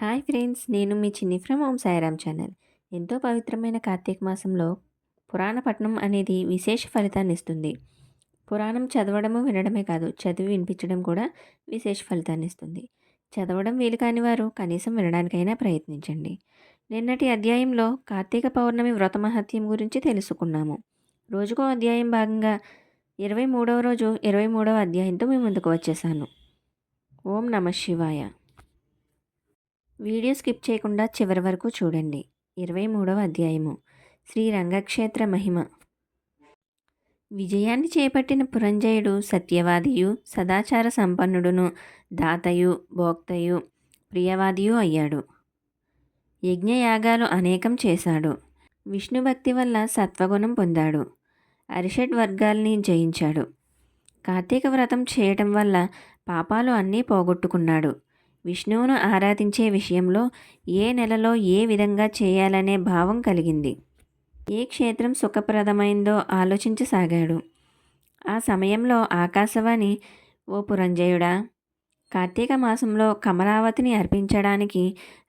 Hi friends నేను మీ చిన్ని from Om Sairam channel. ఎంతో పవిత్రమైన కార్తీక మాసంలో పురాణ పఠనం అనేది విశేష ఫలితాన్ని ఇస్తుంది. పురాణం చదవడము వినడమే కాదు చదివి వినిపించడం కూడా విశేష ఫలితాన్ని ఇస్తుంది. చదవడం వీలు కాని వారు కనీసం వినడానికైనా ప్రయత్నించండి. నిన్నటి అధ్యాయంలో కార్తీక పౌర్ణమి వ్రత మహత్యం గురించి తెలుసుకున్నాము. రోజుకో అధ్యాయం భాగంగా ఇరవై మూడవ రోజు ఇరవై మూడవ అధ్యాయంతో మేము ముందుకు వచ్చేసాను. ఓం నమ శివాయ. వీడియో స్కిప్ చేయకుండా చివరి వరకు చూడండి. ఇరవై మూడవ అధ్యాయము. శ్రీ రంగక్షేత్ర మహిమ. విజయాన్ని చేపట్టిన పురంజయుడు సత్యవాదియు సదాచార సంపన్నుడును దాతయు భోక్తయు ప్రియవాదియు అయ్యాడు. యజ్ఞయాగాలు అనేకం చేశాడు. విష్ణు భక్తి వల్ల సత్వగుణం పొందాడు. అరిషడ్ వర్గాల్ని జయించాడు. కార్తీక వ్రతం చేయటం వల్ల పాపాలు అన్నీ పోగొట్టుకున్నాడు. విష్ణువును ఆరాధించే విషయంలో ఏ నెలలో ఏ విధంగా చేయాలనే భావం కలిగింది. ఏ క్షేత్రం సుఖప్రదమైందో ఆలోచించసాగాడు. ఆ సమయంలో ఆకాశవాణి ఓ పురంజయుడా కార్తీక మాసంలో కమలావతిని అర్పించడానికి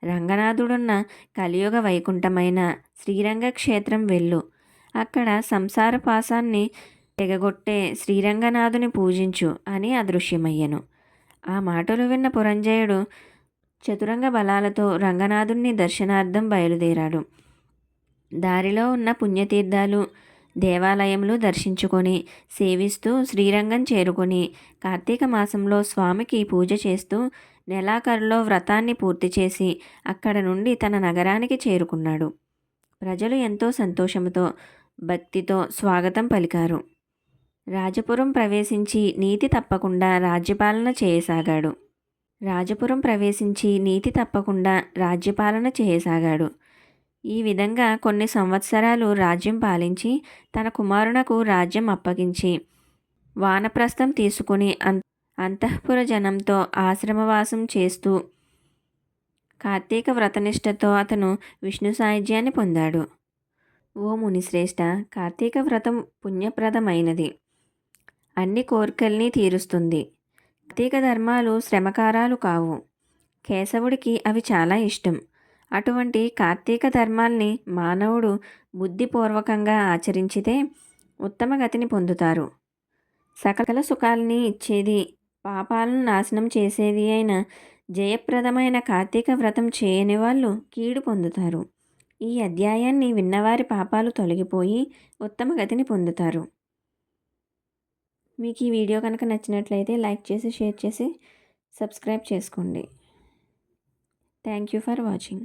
రంగనాథుడున్న కలియుగ వైకుంఠమైన శ్రీరంగ క్షేత్రం వెళ్ళు. అక్కడ సంసార పాసాన్ని తెగగొట్టే శ్రీరంగనాథుని పూజించు అని అదృశ్యమయ్యను. ఆ మాటలు విన్న పురంజయుడు చతురంగ బలాలతో రంగనాథుణ్ణి దర్శనార్థం బయలుదేరాడు. దారిలో ఉన్న పుణ్యతీర్థాలు దేవాలయములు దర్శించుకొని సేవిస్తూ శ్రీరంగం చేరుకొని కార్తీక మాసంలో స్వామికి పూజ చేస్తూ నెలాఖరులో వ్రతాన్ని పూర్తి చేసి అక్కడ నుండి తన నగరానికి చేరుకున్నాడు. ప్రజలు ఎంతో సంతోషంతో భక్తితో స్వాగతం పలికారు. రాజపురం ప్రవేశించి నీతి తప్పకుండా రాజ్యపాలన చేయసాగాడు. రాజపురం ప్రవేశించి నీతి తప్పకుండా రాజ్యపాలన చేయసాగాడు. ఈ విధంగా కొన్ని సంవత్సరాలు రాజ్యం పాలించి తన కుమారునకు రాజ్యం అప్పగించి వానప్రస్థం తీసుకుని అం అంతఃపుర జనంతో ఆశ్రమవాసం చేస్తూ కార్తీక వ్రతనిష్టతో అతను విష్ణు సాహిత్యాన్ని పొందాడు. ఓ మునిశ్రేష్ఠ కార్తీక వ్రతం పుణ్యప్రదమైనది. అన్ని కోరికల్ని తీరుస్తుంది. ప్రత్యేక ధర్మాలు శ్రమకారాలు కావు. కేశవుడికి అవి చాలా ఇష్టం. అటువంటి కార్తీక ధర్మాల్ని మానవుడు బుద్ధిపూర్వకంగా ఆచరించితే ఉత్తమ గతిని పొందుతారు. సకల సుఖాలని ఇచ్చేది పాపాలను నాశనం చేసేది అయిన జయప్రదమైన కార్తీక వ్రతం చేయని వాళ్ళు కీడు పొందుతారు. ఈ అధ్యాయాన్ని విన్నవారి పాపాలు తొలగిపోయి ఉత్తమ గతిని పొందుతారు. మీకు ఈ వీడియో కనుక నచ్చినట్లయితే లైక్ చేసి షేర్ చేసి సబ్స్క్రైబ్ చేసుకోండి. Thank you for watching.